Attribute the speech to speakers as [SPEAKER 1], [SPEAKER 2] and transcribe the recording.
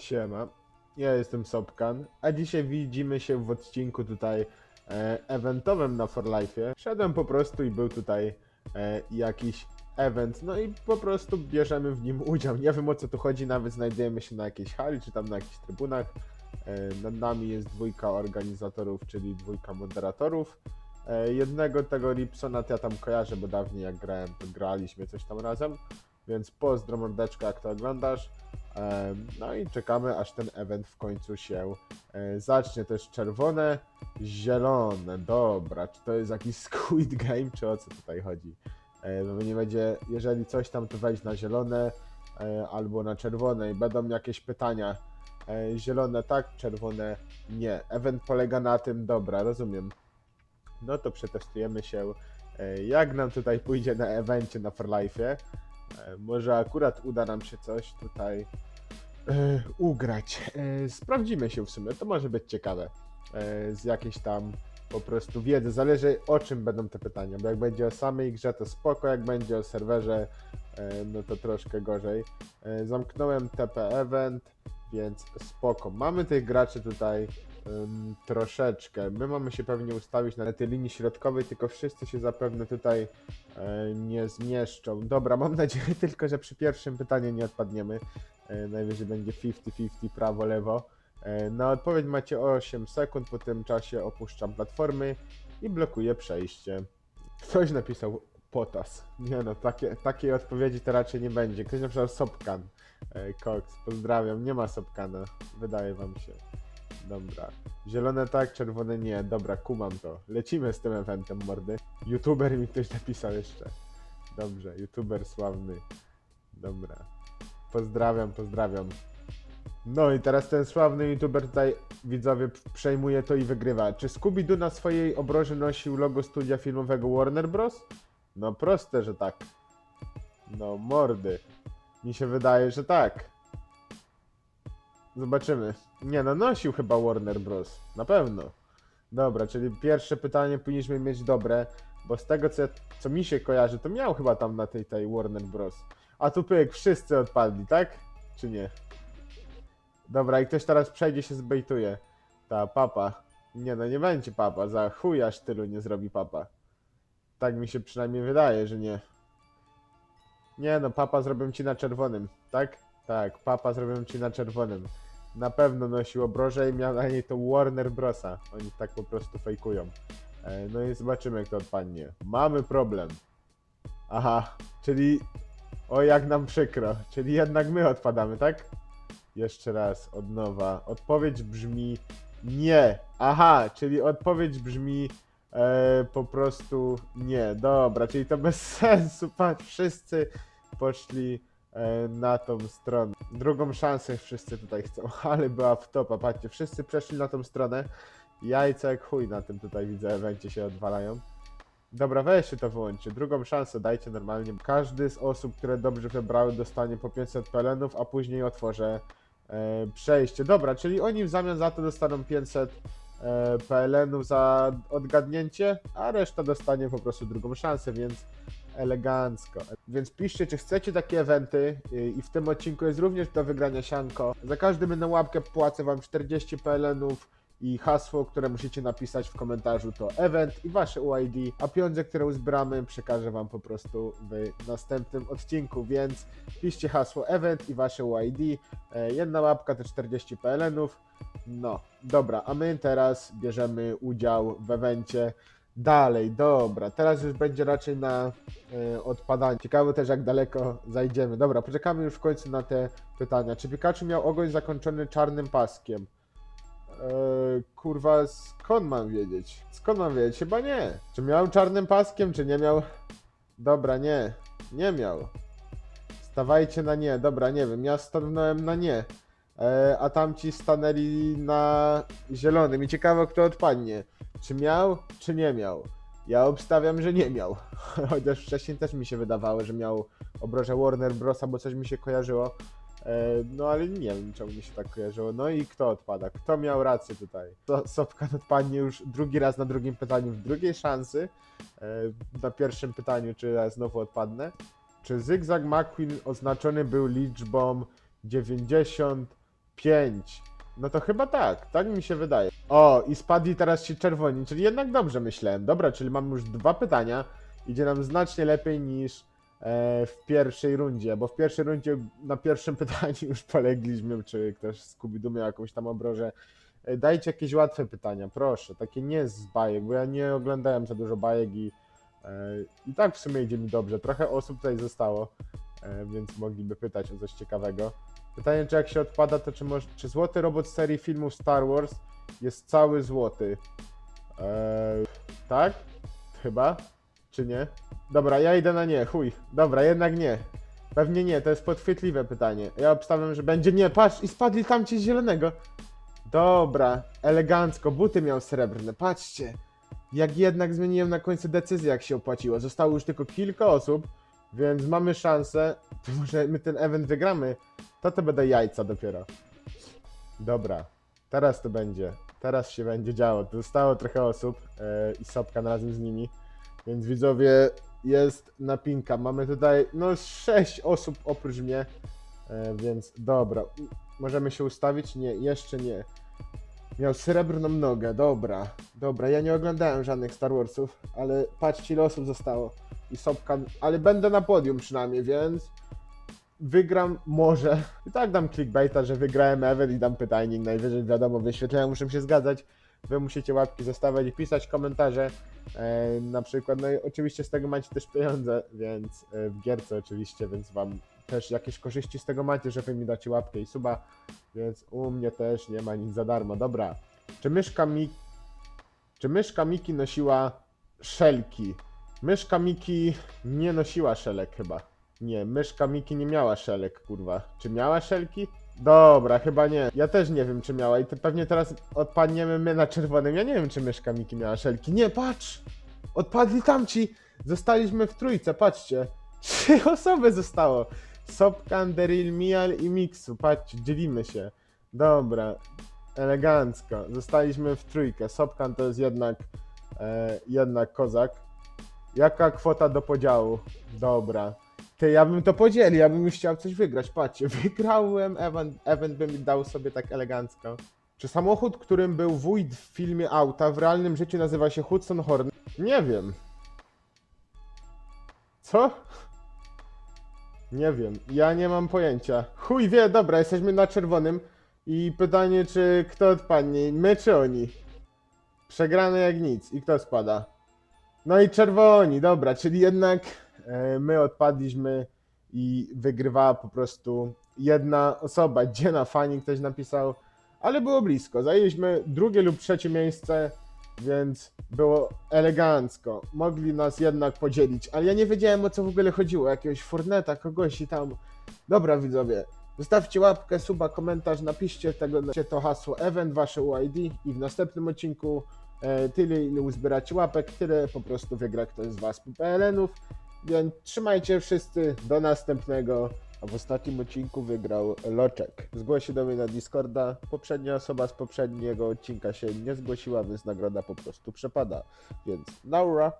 [SPEAKER 1] Siema, ja jestem Sopkan, a dzisiaj widzimy się w odcinku tutaj e, eventowym na For Life'ie. Szedłem po prostu i był tutaj e, jakiś event, no i po prostu bierzemy w nim udział. Nie wiem o co tu chodzi, nawet znajdujemy się na jakiejś hali, czy tam na jakichś trybunach. E, nad nami jest dwójka organizatorów, czyli dwójka moderatorów. E, jednego tego Ripsona to ja tam kojarzę, bo dawniej jak grałem, to graliśmy coś tam razem. Więc pozdro mordeczko, jak to oglądasz. No i czekamy, aż ten event w końcu się e, zacznie. To jest czerwone, zielone. Dobra, czy to jest jakiś Squid Game, czy o co tutaj chodzi? E, Bo nie będzie, jeżeli coś tam, to wejść na zielone e, albo na czerwone i będą jakieś pytania. Zielone tak, czerwone nie. Event polega na tym, dobra, rozumiem. No to przetestujemy się, jak nam tutaj pójdzie na evencie na For Life'ie. E, Może akurat uda nam się coś tutaj e, ugrać. E, sprawdzimy się w sumie, to może być ciekawe. E, z jakiejś tam po prostu wiedzy. Zależy o czym będą te pytania, bo jak będzie o samej grze to spoko, jak będzie o serwerze e, no to troszkę gorzej. E, zamknąłem TP Event, więc spoko. Mamy tych graczy tutaj ym, troszeczkę. My mamy się pewnie ustawić na tej linii środkowej, tylko wszyscy się zapewne tutaj e, nie zmieszczą. Dobra, mam nadzieję tylko, że przy pierwszym pytaniu nie odpadniemy. E, najwyżej będzie 50-50 prawo, lewo. E, na odpowiedź macie 8 sekund, po tym czasie opuszczam platformy i blokuję przejście. Ktoś napisał potas. Nie no, takie, takiej odpowiedzi to raczej nie będzie. Ktoś napisał Sopkan. E, Cox, pozdrawiam. Nie ma Sopkana. Wydaje wam się. Dobra. Zielone tak, czerwone nie. Dobra, kumam to. Lecimy z tym eventem, mordy. YouTuber mi ktoś napisał jeszcze. Dobrze, YouTuber sławny. Dobra. Pozdrawiam, pozdrawiam. No i teraz ten sławny YouTuber tutaj, widzowie, przejmuje to i wygrywa. Czy Scooby-Doo na swojej obroży nosił logo studia filmowego Warner Bros? No proste, że tak. No mordy. Mi się wydaje, że tak. Zobaczymy. Nie no, nosił chyba Warner Bros. Na pewno. Dobra, czyli pierwsze pytanie powinniśmy mieć dobre, bo z tego co, co mi się kojarzy, to miał chyba tam na tej, tej Warner Bros. A tu pyk, wszyscy odpadli, tak? Czy nie? Dobra, i ktoś teraz przejdzie się zbejtuje. Ta papa. Nie no, nie będzie papa, za chuj aż tylu nie zrobi papa. Tak mi się przynajmniej wydaje, że nie. Nie no, papa zrobię ci na czerwonym, tak? Tak, papa zrobię ci na czerwonym. Na pewno nosił obroże i miał na niej to Warner Brosa. Oni tak po prostu fejkują. E, No i zobaczymy, jak to odpadnie. Mamy problem. Aha, czyli... O, jak nam przykro. Czyli jednak my odpadamy, tak? Jeszcze raz, od nowa. Odpowiedź brzmi nie. Aha, czyli odpowiedź brzmi e, po prostu nie. Dobra, czyli to bez sensu. Patrz, wszyscy poszli na tą stronę. Drugą szansę wszyscy tutaj chcą, ale była w topa. Patrzcie, wszyscy przeszli na tą stronę. Jajca jak chuj na tym tutaj widzę, evencie się odwalają. Dobra, weźcie to wyłączcie. Drugą szansę dajcie normalnie. Każdy z osób, które dobrze wybrały, dostanie po 500 pelenów, a później otworzę e, przejście. Dobra, czyli oni w zamian za to dostaną 500 e, PLN-ów za odgadnięcie, a reszta dostanie po prostu drugą szansę, więc elegancko. Więc piszcie, czy chcecie takie eventy y, i w tym odcinku jest również do wygrania sianko. Za każdy na łapkę płacę wam 40 PLN-ów i hasło, które musicie napisać w komentarzu to event i wasze UID, a pieniądze, które uzbieramy przekażę wam po prostu w następnym odcinku, więc piszcie hasło event i wasze UID, e, jedna łapka to 40 PLN-ów, no, dobra, a my teraz bierzemy udział w evencie dalej, dobra, teraz już będzie raczej na e, odpadanie. Ciekawe też jak daleko zajdziemy. Dobra, poczekamy już w końcu na te pytania. Czy Pikachu miał ogoń zakończony czarnym paskiem? Eee, kurwa, skąd mam wiedzieć? Skąd mam wiedzieć? Chyba nie. Czy miał czarnym paskiem, czy nie miał? Dobra, nie. Nie miał. Stawajcie na nie. Dobra, nie wiem. Ja stanąłem na nie. Eee, a tamci stanęli na zielonym. I ciekawe, kto odpadnie. Czy miał, czy nie miał? Ja obstawiam, że nie miał. Chociaż wcześniej też mi się wydawało, że miał obroże Warner Bros. bo coś mi się kojarzyło. E, No ale nie wiem, czemu mi się tak kojarzyło. No i kto odpada? Kto miał rację tutaj? To Sopkan odpadnie już drugi raz na drugim pytaniu w drugiej szansy. E, Na pierwszym pytaniu, czy ja znowu odpadnę. Czy Zygzak McQueen oznaczony był liczbą 95? 5. No to chyba tak, tak mi się wydaje. O, i spadli teraz ci czerwoni, czyli jednak dobrze myślałem. Dobra, czyli mamy już dwa pytania. Idzie nam znacznie lepiej niż e, w pierwszej rundzie, bo w pierwszej rundzie na pierwszym pytaniu już polegliśmy, czy ktoś z Kubidu miał jakąś tam obrożę. E, Dajcie jakieś łatwe pytania, proszę, takie nie z bajek, bo ja nie oglądałem za dużo bajek i, e, i tak w sumie idzie mi dobrze. Trochę osób tutaj zostało, e, więc mogliby pytać o coś ciekawego. Pytanie, czy jak się odpada, to czy, może, czy złoty robot z serii filmów Star Wars jest cały złoty? Eee, tak? Chyba? Czy nie? Dobra, ja idę na nie, chuj. Dobra, jednak nie. Pewnie nie, to jest podchwytliwe pytanie. Ja obstawiam, że będzie nie. Patrz, i spadli tam ci zielonego. Dobra, elegancko, buty miał srebrne, patrzcie. Jak jednak zmieniłem na końcu decyzję, jak się opłaciło. Zostało już tylko kilka osób, więc mamy szansę. To może my ten event wygramy. To to będą jajca dopiero. Dobra, teraz to będzie. Teraz się będzie działo. Zostało trochę osób e, i Sopka razem z nimi. Więc widzowie, jest napinka. Mamy tutaj no 6 osób oprócz mnie. E, więc dobra. Możemy się ustawić? Nie, jeszcze nie. Miał srebrną nogę, dobra. Dobra, ja nie oglądałem żadnych Star Warsów, ale patrzcie ile osób zostało. I Sopka, ale będę na podium przynajmniej, więc wygram może. I tak dam clickbaita, że wygrałem event i dam pytajnik. Najwyżej wiadomo, wyświetlenia muszą się zgadzać. Wy musicie łapki zostawiać i pisać komentarze. E, na przykład, no i oczywiście z tego macie też pieniądze, więc e, w gierce oczywiście, więc wam też jakieś korzyści z tego macie, że wy mi dacie łapkę i suba, więc u mnie też nie ma nic za darmo. Dobra, czy myszka mi... Czy myszka Miki nosiła szelki? Myszka Miki nie nosiła szelek chyba. Nie, myszka Miki nie miała szelek, kurwa. Czy miała szelki? Dobra, chyba nie. Ja też nie wiem, czy miała. I to pewnie teraz odpadniemy my na czerwonym. Ja nie wiem, czy myszka Miki miała szelki. Nie, patrz! Odpadli tamci! Zostaliśmy w trójce, patrzcie. Trzy osoby zostało. Sopkan, Daryl, Mial i Miksu. Patrzcie, dzielimy się. Dobra, elegancko. Zostaliśmy w trójkę. Sopkan to jest jednak, e, jednak kozak. Jaka kwota do podziału? Dobra. Ty, ja bym to podzielił, ja bym już chciał coś wygrać. Patrzcie, wygrałem, event, event by mi dał sobie tak elegancko. Czy samochód, którym był wójt w filmie auta, w realnym życiu nazywa się Hudson Horn? Nie wiem. Co? Nie wiem, ja nie mam pojęcia. Chuj wie, dobra, jesteśmy na czerwonym. I pytanie, czy kto odpadnie, my czy oni? Przegrane jak nic. I kto spada? No i czerwoni, dobra, czyli jednak my odpadliśmy i wygrywała po prostu jedna osoba. Gdzie na fani ktoś napisał, ale było blisko. Zajęliśmy drugie lub trzecie miejsce, więc było elegancko. Mogli nas jednak podzielić, ale ja nie wiedziałem o co w ogóle chodziło. Jakiegoś Forneta, kogoś i tam. Dobra, widzowie. Zostawcie łapkę, suba, komentarz, napiszcie tego to hasło event, wasze UID i w następnym odcinku e, tyle ile uzbieracie łapek, tyle po prostu wygra ktoś z was PLN-ów. Więc trzymajcie wszyscy, do następnego. A w ostatnim odcinku wygrał Loczek. Zgłoś się do mnie na Discorda. Poprzednia osoba z poprzedniego odcinka się nie zgłosiła, więc nagroda po prostu przepada. Więc naura.